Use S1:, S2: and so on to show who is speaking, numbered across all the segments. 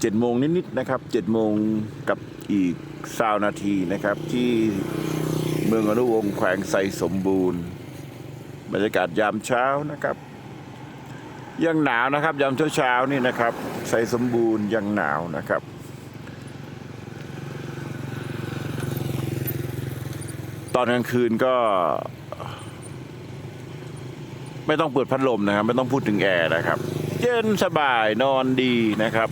S1: เจ็ดโมงนิดๆนะครับเจ็ดโมงกับอีกสาวนาทีนะครับ ที่เมืองอนุวงศ์แขวงไซสมบูรณ์ บรรยากาศยามเช้านะครับ ยังหนาวนะครับ ยามเช้าๆนี่นะครับ ไซสมบูรณ์ยังหนาวนะครับตอนกลางคืนก็ ไม่ต้องเปิดพัดลมนะครับ ไม่ต้องพูดถึงแอร์นะครับ เย็นสบายนอนดีนะครับ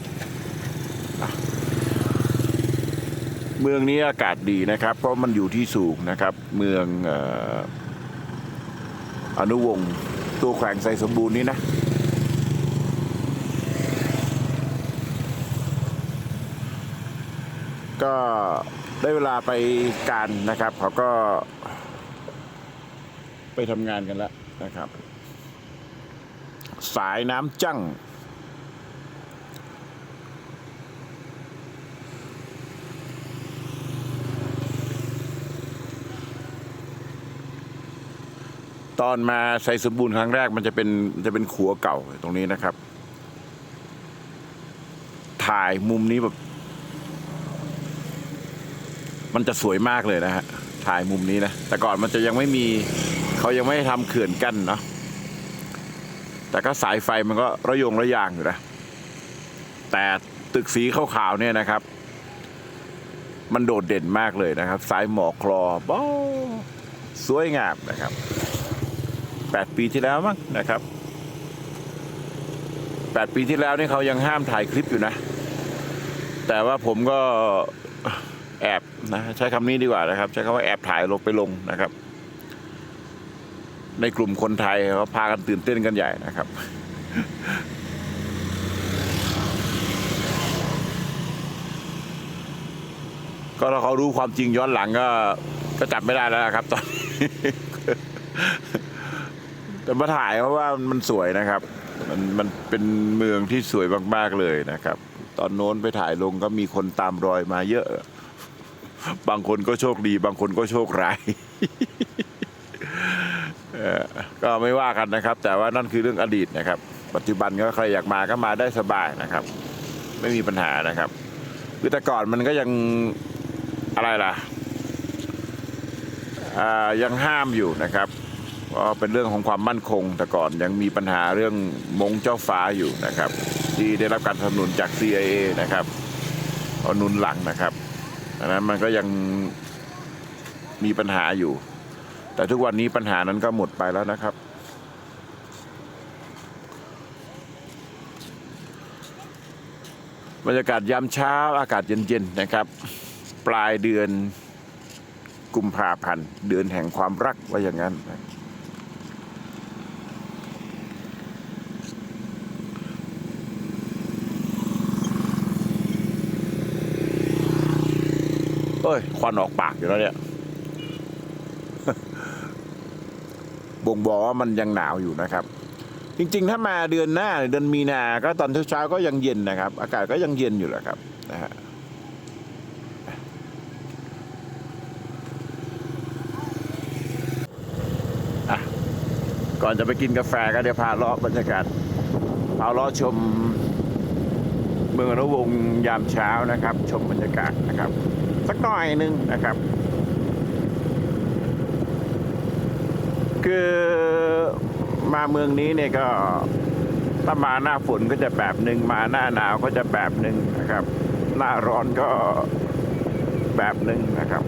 S1: เมืองนี้อากาศดีนะครับ เพราะมันอยู่ที่สูงนะครับ เมืองอนุวงศ์ตัวแขวงไซสมบูรณ์นี้นะก็ได้เวลาไปการนะครับ เขาก็ ไปทำงานกันแล้วนะครับ สายน้ำจั่ง ตอนมาใส่สมบูรณ์ครั้งแรกมันจะเป็นจะเป็นขัวเก่าตรงนี้นะครับ ถ่ายมุมนี้แบบ มันจะสวยมากเลยนะฮะถ่ายมุมนี้นะแต่ก่อนมันจะยังไม่มีเขายังไม่ทำเขื่อนกั้นเนาะแต่ก็สายไฟมันก็ระยงระยางอยู่นะแต่ตึกสีขาวๆเนี่ยนะครับ มันโดดเด่นมากเลยนะครับ สายหมอกคลอบ้าสวยงามนะครับ แปดปีที่แล้วมั้งนะครับแปดปีที่แล้วนี่เขายังห้ามถ่ายคลิปอยู่นะ แต่ว่าผมก็แอบนะใช้คำนี้ดีกว่านะครับ ใช้คำว่าแอบถ่ายลงไปลงนะครับ ในกลุ่มคนไทยเขาพากันตื่นเต้นกันใหญ่นะครับก็ถ้าเขารู้ความจริงย้อนหลังก็ก็จับไม่ได้แล้วนะครับตอนนี้ แต่มาถ่ายเพราะว่ามันสวยนะครับ มันมันเป็นเมืองที่สวยมากๆเลยนะครับ ตอนโน้นไปถ่ายลงก็มีคนตามรอยมาเยอะ บางคนก็โชคดี บางคนก็โชคร้ายก็ไม่ว่ากันนะครับ แต่ว่านั่นคือเรื่องอดีตนะครับ ปัจจุบันก็ใครอยากมาก็มาได้สบายนะครับ ไม่มีปัญหานะครับคือแต่ก่อนมันก็ยังอะไรล่ะยังห้ามอยู่นะครับ เพราะเป็นเรื่องของความมั่นคง แต่ก่อนยังมีปัญหาเรื่องมงเจ้าฟ้าอยู่นะครับ ที่ได้รับการสนับสนุนจาก CIA นะครับเอานุนหลังนะครับดังนั้นมันก็ยังมีปัญหาอยู่ แต่ทุกวันนี้ปัญหานั้นก็หมดไปแล้วนะครับ บรรยากาศยามเช้าอากาศเย็นๆนะครับ ปลายเดือนกุมภาพันธ์เดือนแห่งความรักว่าอย่างนั้น อ้ยควันออกปากอยู่แล้วเนี่ย บ่งบอกว่ามันยังหนาวอยู่นะครับ จริง ๆ ถ้ามาเดือนหน้าเดือนมีนา ก็ตอนเช้าๆก็ยังเย็นนะครับ อากาศก็ยังเย็นอยู่แหละครับนะฮะก่อนจะไปกินกาแฟก็เดี๋ยวพาเลาะบรรยากาศพาเลาะชมเมืองอนุวงยามเช้านะครับ ชมบรรยากาศนะครับ สักหน่อยหนึงนะครับ คือมาเมืองนี้เนี่ยก็ถ้ามาหน้าฝนก็จะแบบหนึ่งมาหน้าหนาวก็จะแบบหนึ่งนะครับ หน้าร้อนก็แบบหนึ่งนะครับ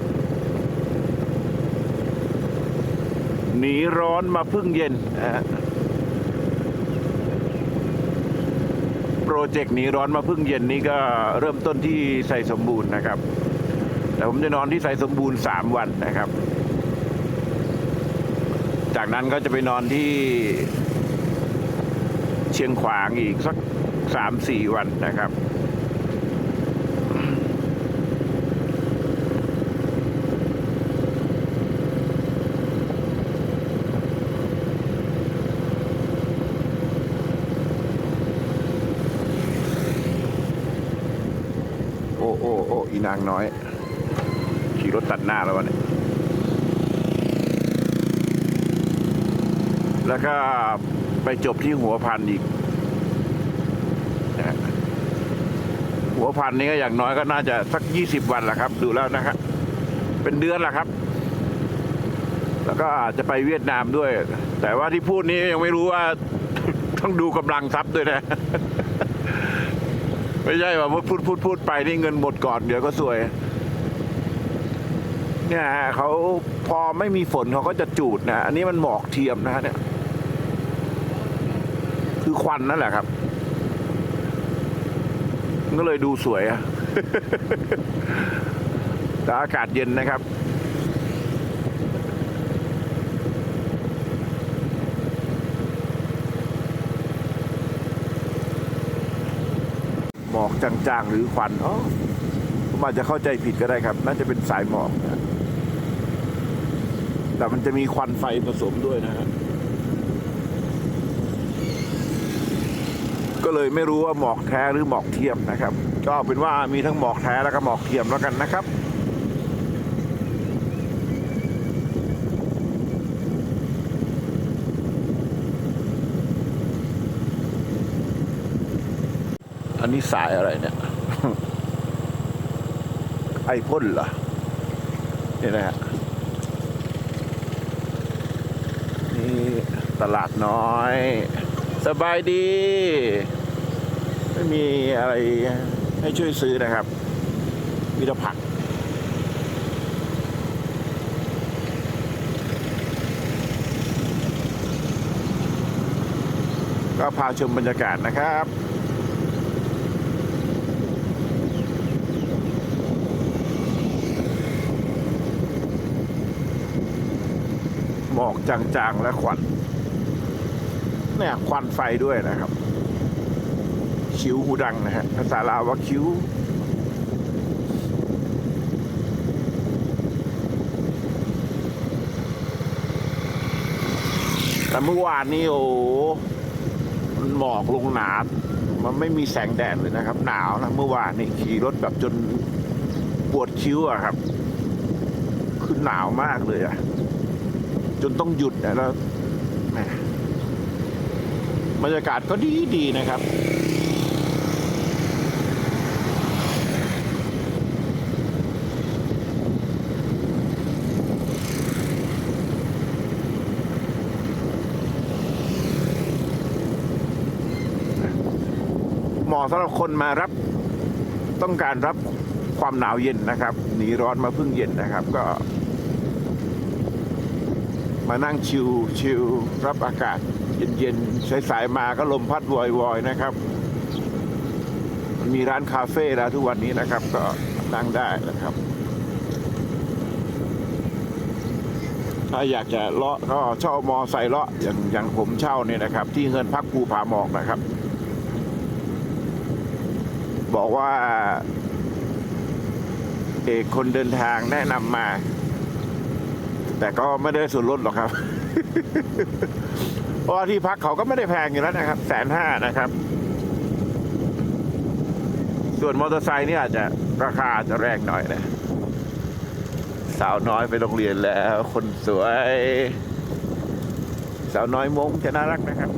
S1: หนีร้อนมาพึ่งเย็นฮะโปรเจกต์หนีร้อนมาพึ่งเย็นนี้ก็เริ่มต้นที่ใส่สมบูรณ์นะครับ แต่ผมจะนอนที่ใส่สมบูรณ์สามวันนะครับ จากนั้นก็จะไปนอนที่เชียงขวางอีกสักสามสี่วันนะครับ โอ้โอ้โอ้อีนางน้อย รถตัดหน้าแล้ววะเนี่ยแล้วก็ไปจบที่หัวพันอีกหัหัวพันนี้ก็อย่างน้อยก็น่าจะสักยี่สิบวันแหละครับ ดูแล้วนะครับ เป็นเดือนแหละครับ แล้วก็อาจจะไปเวียดนามด้วย แต่ว่าที่พูดนี้ยังไม่รู้ว่าต้องดูกำลังทรัพย์ด้วยนะ ไม่ใช่ว่าพูดพูดพูดไปนี่เงินหมดก่อนเดี๋ยวก็สวย เนี่ยฮะเขาพอไม่มีฝนเขาก็จะจูดนะ อันนี้มันหมอกเทียมนะฮะเนี่ย คือควันนั่นแหละครับ ก็เลยดูสวยอะแต่อากาศเย็นนะครับหมอกจางๆ หรือควันอ๋อผมอาจจะเข้าใจผิดก็ได้ครับ น่าจะเป็นสายหมอกนะ แต่มันจะมีควันไฟผสมด้วยนะฮะก็เลยไม่รู้ว่าหมอกแท้หรือหมอกเทียมนะครับ ก็เป็นว่ามีทั้งหมอกแท้แล้วก็หมอกเทียมแล้วกันนะครับอันนี้สายอะไรเนี่ย ไอพ่นเหรอ นี่นะฮะนี่ ตลาดน้อย สบายดี ไม่มีอะไรให้ช่วยซื้อนะครับ มีแต่ผัก ก็พาชมบรรยากาศนะครับหมอกจางๆและควัน เนี่ยควันไฟด้วยนะครับ คิ้วหูดังนะฮะภาษาลาวว่าคิ้วแต่เมื่อวานนี้โอ้โหมันหมอกลงหนา มันไม่มีแสงแดดเลยนะครับ หนาวนะเมื่อวานนี่ขี่รถแบบจนปวดคิ้วอะครับ คือหนาวมากเลยอะจนต้องหยุดนะแล้วแหม บรรยากาศก็ดีดีนะครับ เหมาะสำหรับคนมารับต้องการรับความหนาวเย็นนะครับหนีร้อนมาพึ่งเย็นนะครับก็ มานั่งชิวชิวรับอากาศ เย็นๆสายๆมาก็ลมพัดวอยๆนะครับมันมีร้านคาเฟ่แล้วทุกวันนี้นะครับ ก็นั่งได้นะครับ ถ้าอยากจะเลาะก็เช่ามอไซค์เลาะอย่างอย่างผมเช่าเนี่ยนะครับ ที่เงินพักภูผาหมอกนะครับ บอกว่าเอกคนเดินทางแนะนำมา แต่ก็ไม่ได้ส่วนลดหรอกครับ เพราะว่าที่พักเขาก็ไม่ได้แพงอยู่แล้วนะครับแสนห้านะครับ ส่วนมอเตอร์ไซค์นี่อาจจะราคาอาจจะแรงหน่อยนะสาวน้อยไปโรงเรียนแล้ว คนสวย สาวน้อยมงจะน่ารักนะครับ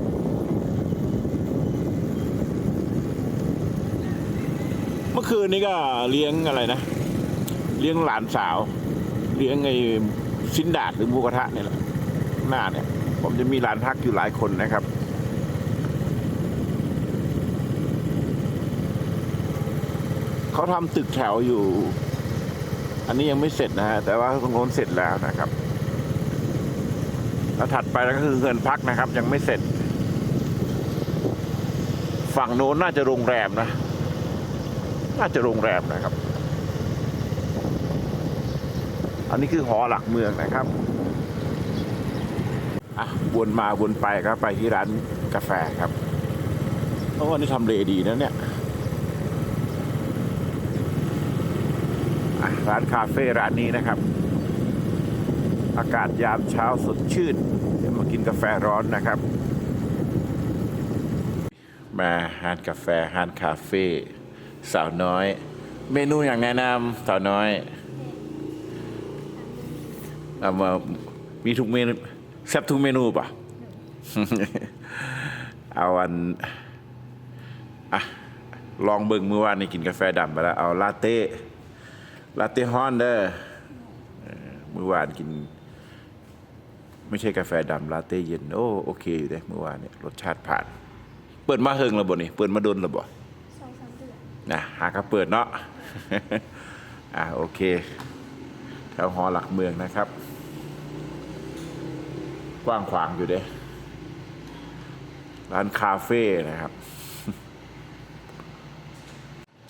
S1: เมื่อคืนนี้ก็เลี้ยงอะไรนะ เลี้ยงหลานสาว เลี้ยงไอ้ซินดาดหรือหมูกระทะเนี่ยแหละหน้าเนี่ย ผมจะมีร้านพักอยู่หลายคนนะครับ เขาทำตึกแถวอยู่ อันนี้ยังไม่เสร็จนะฮะ แต่ว่าตรงโน้นเสร็จแล้วนะครับ แล้วถัดไปก็คือเงินพักนะครับ ยังไม่เสร็จ ฝั่งโน้นน่าจะโรงแรมนะ น่าจะโรงแรมนะครับ อันนี้คือหอหลักเมืองนะครับ อะวนมาวนไปก็ไปที่ร้านกาแฟครับเพราะว่านี่ทำเลดีนะเนี่ยอะร้านคาเฟ่ร้านนี้นะครับ อากาศยามเช้าสดชื่นมากินกาแฟร้อนนะครับ มาฮานกาแฟฮานคาเฟ่สาวน้อย เมนูอย่างแนะนำสาวน้อยเอามามีทุกเมนู แซ่บทุกเมนูป่ะ เอาอันอะลองเบิ่งเมื่อวานนี่กินกาแฟดำไปแล้ว เอาลาเต้ลาเต้ฮอนเด้อเออเมื่อวานกิน ไม่ใช่กาแฟดำลาเต้เย็น โอ้โอเคอยู่เด้เมื่อวานเนี่ยรสชาติผ่าน เปิดมาเฮิงแล้วบ่นี่เปิดมาดนแล้วบ่
S2: สองสามเดือน
S1: นะหากระเปิดเนาะอะโอเคแถวหอหลักเมืองนะครับ กว้างขวางอยู่เด้ร้านคาเฟ่นะครับ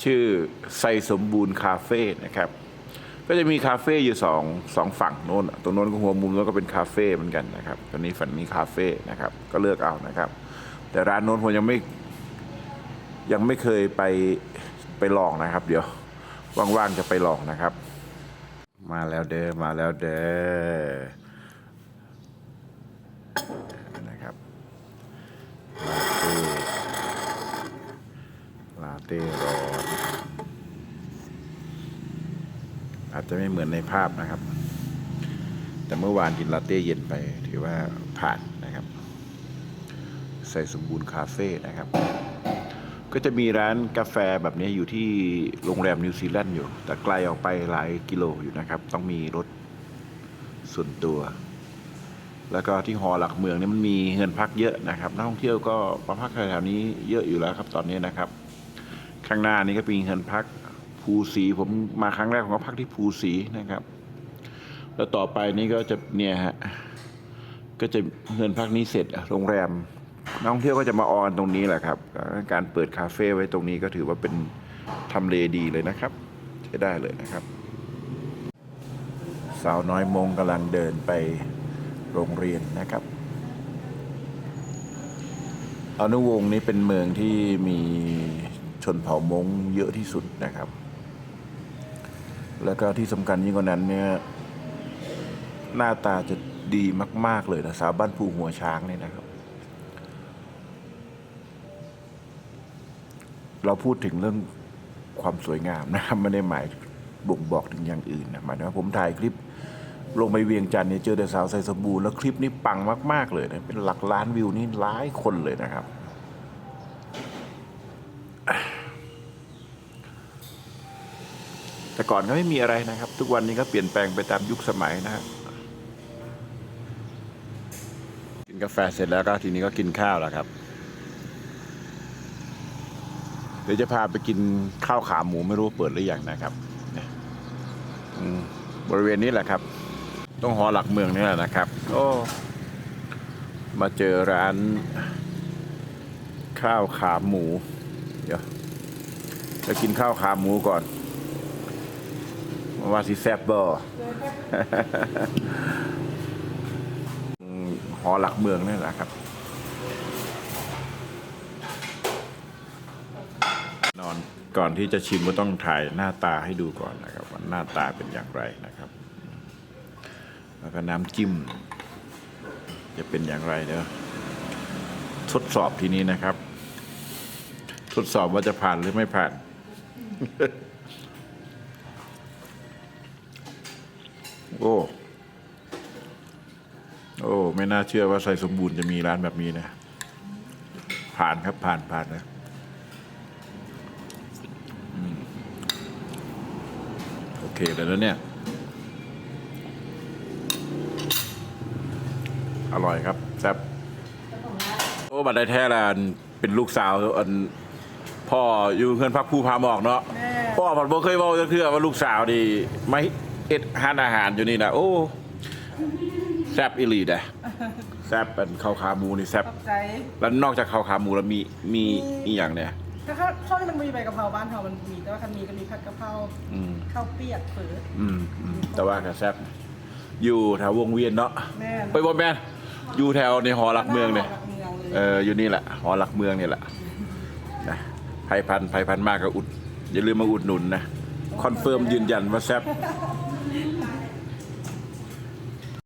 S1: ชื่อไซสมบูรณ์คาเฟ่นะครับ ก็จะมีคาเฟ่อยู่สองสองฝั่งโน้นตรงโน้นก็หัวมุมแล้วก็เป็นคาเฟ่เหมือนกันนะครับตอนนี้ฝั่งนี้คาเฟ่นะครับ ก็เลือกเอานะครับ แต่ร้านโน้นผมยังไม่ยังไม่เคยไปไปลองนะครับ เดี๋ยวว่างๆจะไปลองนะครับ มาแล้วเด้อมาแล้วเด้อนะครับลาเต้ร้อนอาจจะไม่เหมือนในภาพนะครับ แต่เมื่อวานกินลาเต้เย็นไป ถือว่าผ่านนะครับ ใส่สมบูรณ์คาเฟ่นะครับ ก็จะมีร้านกาแฟแบบนี้อยู่ที่โรงแรมนิวซีแลนด์อยู่ แต่ไกลออกไปหลายกิโลอยู่นะครับ ต้องมีรถส่วนตัว แล้วก็ที่หอหลักเมืองนี่มันมีเงินพักเยอะนะครับ นักท่องเที่ยวก็มาพักแถวๆนี้เยอะอยู่แล้วครับตอนนี้นะครับ ข้างหน้านี้ก็มีเงินพักภูสีผมมาครั้งแรกผมก็พักที่ภูสีนะครับ แล้วต่อไปนี้ก็จะเนี่ยฮะก็จะเงินพักนี้เสร็จโรงแรมนักท่องเที่ยวก็จะมาออนตรงนี้แหละครับ การเปิดคาเฟ่ไว้ตรงนี้ก็ถือว่าเป็นทำเลดีเลยนะครับ ใช้ได้เลยนะครับ สาวน้อยมงกำลังเดินไปโรงเรียนนะครับอนุวงศ์นี้เป็นเมืองที่มี ชนเผ่ามงเยอะที่สุดนะครับ แล้วก็ที่สำคัญยิ่งกว่านั้นเนี่ยหน้าตาจะดีมาก ๆ เลยนะสาวบ้านภูหัวช้างเนี่ยนะครับ เราพูดถึงเรื่องความสวยงามนะครับไม่ได้หมายบ่งบอกถึงอย่างอื่นนะหมายถึงว่าผมถ่ายคลิปลงไปเวียงจันทร์เนี่ยเจอแต่สาวใส่สบู่แล้วคลิปนี้ปังมาก ๆ เลยนะเป็นหลักล้านวิวนี่หลายคนเลยนะครับ แต่ ก่อนก็ไม่มีอะไรนะครับ ทุกวันนี้ก็เปลี่ยนแปลงไปตามยุคสมัยนะครับกินกาแฟเสร็จแล้วก็ทีนี้ก็กินข้าวแล้วครับ เดี๋ยวจะพาไปกินข้าวขาหมูไม่รู้เปิดหรือยังนะครับเนี่ยอืมบริเวณนี้แหละครับ ต้องหอหลักเมืองนี่แหละนะครับโอ้มาเจอร้าน ข้าวขาหมู เดี๋ยวจะกินข้าวขาหมูก่อน ว่าสิแซบบ่หอหลักเมืองนี่แหละครับ นอนก่อนที่จะชิมก็ต้องถ่ายหน้าตาให้ดูก่อนนะครับว่าหน้าตาเป็นอย่างไรนะครับ แล้วก็น้ำจิ้ม จะเป็นอย่างไรเนอะทดสอบทีนี้นะครับ ทดสอบว่าจะผ่านหรือไม่ผ่าน โอ้ โอ้ ไม่น่าเชื่อว่าไซสมบูรณ์จะมีร้านแบบนี้นะ ผ่านครับผ่านผ่านนะอืมโอเคเลยแล้วเนี่ย อร่อยครับแซ่บโอ้บัดได้แท้ละอันเป็นลูกสาวอันพ่ออยู่เพื่อนพักผู้พาหมอกเนาะพ่อผัดบ่เคยเว้าจักเทื่อว่าลูกสาวดีไม่ เอ็ดหานอาหารอยู่นี่นะโอ้แซ่บอีหลีเด้อแซ่บเป็นข้าวขาหมูนี่แซ่บ
S2: ขอบใจ
S1: แล้วนอกจากข้าวขาหมูแล้วมีมีอีกอย่างเนี่ย
S2: ถ้าข้าวช่วงนี้มันมีใบกะเพราบ้านเรามันมี แต่ว่าคันมีก็มีผัดกะเพรา
S1: อืม
S2: ข้าวเปียกเปิด
S1: อืมอืมแต่ว่าก็แซ่บอยู่แถววงเวียนเนาะ
S2: แม่
S1: ไปบ่แม่นอยู่แถวในหอหลักเมืองเนี่ย
S2: หลักเมืองเลย
S1: เอออยู่นี่แหละหอหลักเมืองนี่แหละนะไผ่พันไผ่พันมากก็อุด อย่าลืมมาอุดหนุนนะ คอนเฟิร์มยืนยันว่าแซ่บ